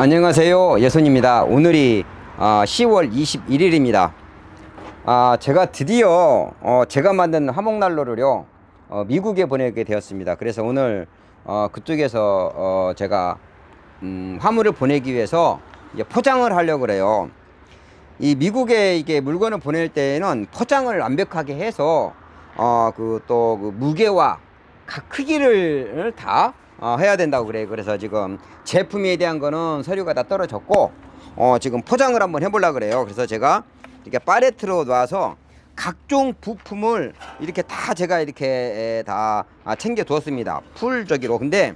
안녕하세요. 예손입니다. 오늘이 아, 10월 21일입니다. 아, 제가 드디어 어, 제가 만든 화목난로를요 어, 미국에 보내게 되었습니다. 그래서 오늘 어, 그쪽에서 어, 제가 음, 화물을 보내기 위해서 포장을 하려고 그래요. 이 미국에 이게 물건을 보낼 때에는 포장을 완벽하게 해서 어 그 또그 무게와 각 크기를 다 어, 해야 된다고 그래. 그래서 지금 제품에 대한 거는 서류가 다 떨어졌고 어 지금 포장을 한번 해보려 그래요. 그래서 제가 이렇게 파레트로 놔서 각종 부품을 이렇게 다 제가 이렇게 에, 다 아, 챙겨 두었습니다. 풀 저기로. 근데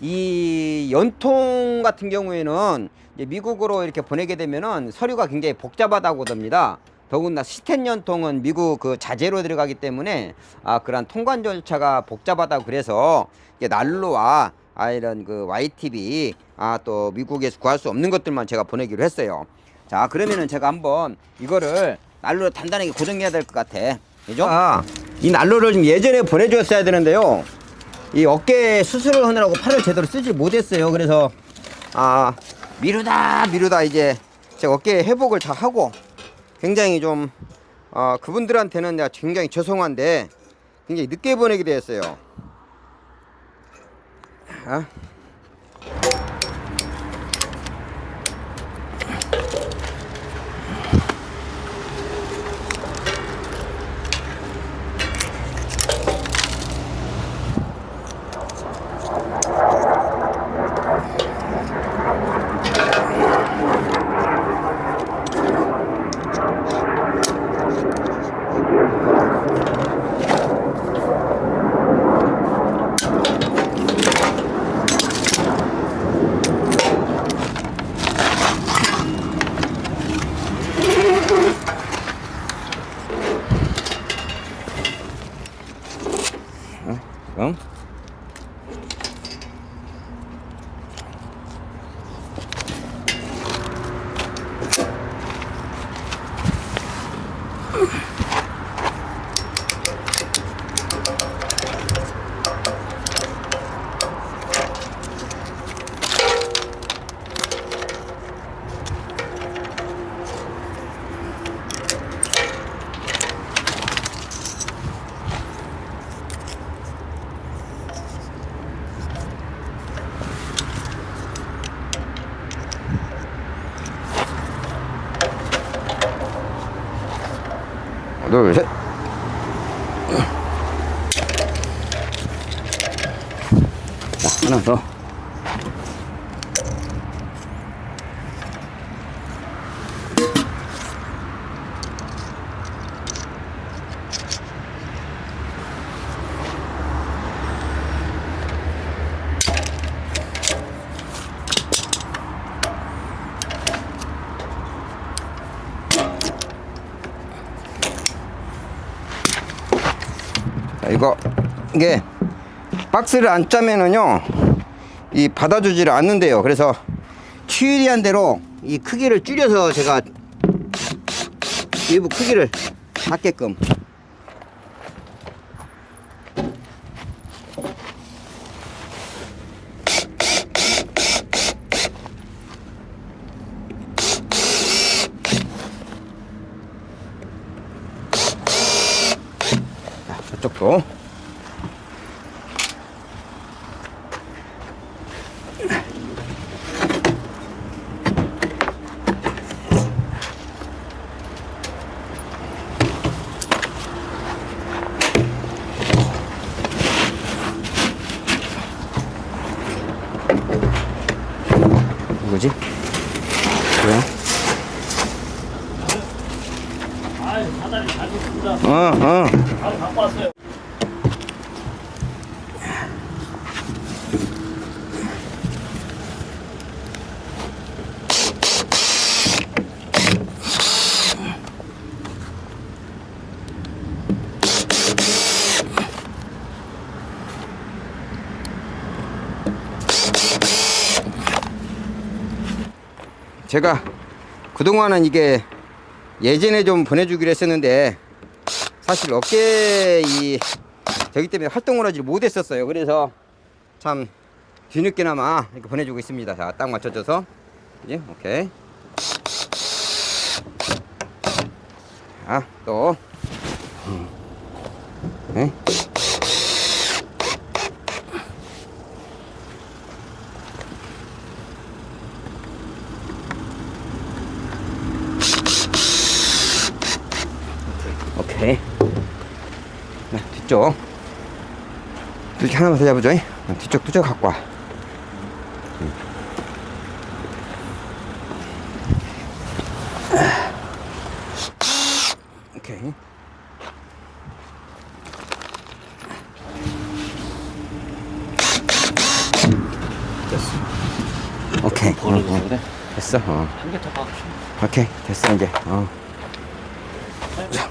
이 연통 같은 경우에는 미국으로 이렇게 보내게 되면은 서류가 굉장히 복잡하다고 합니다. 더군다나 시스템 연통은 미국 그 자재로 들어가기 때문에 아 그런 통관 절차가 복잡하다고 그래서 이게 난로와 아 이런 그 YTV 아 또 미국에서 구할 수 없는 것들만 제가 보내기로 했어요. 자 그러면은 제가 한번 이거를 난로를 단단하게 고정해야 될 것 같아. 그죠? 아, 이 난로를 좀 예전에 보내주었어야 되는데요. 이 어깨 수술을 하느라고 팔을 제대로 쓰지 못했어요. 그래서 아 미루다 미루다 이제 제가 어깨 회복을 다 하고 굉장히 좀 어, 그분들한테는 내가 굉장히 죄송한데 굉장히 늦게 보내게 되었어요. 아. Vamos? 하나, 둘, 이거 이게 박스를 안 짜면은요 이 받아주지를 않는데요. 그래서 추이리한 대로 이 크기를 줄여서 제가 외부 크기를 맞게끔 자, 저쪽도 뭐지? 뭐야? 아유, 사다리 잘 줬습니다. 어, 어. 바로 갖고 왔어요. 제가 그동안은 이게 예전에 좀 보내주기로 했었는데 사실 어깨 이 저기 때문에 활동을 하지 못했었어요. 그래서 참 뒤늦게나마 이렇게 보내주고 있습니다. 자, 딱 맞춰줘서 그지? 오케이. 아, 또. 음. 네? 오케이. 네, 뒤쪽. 이렇게 하나만 더 잡아줘. 어, 뒤쪽 두쪽 갖고 와. 음. 오케이. 됐어. 오케이. 그래? 됐어. 어. 한개더 가고 싶어. 오케이. 됐어 이제. 어. 자.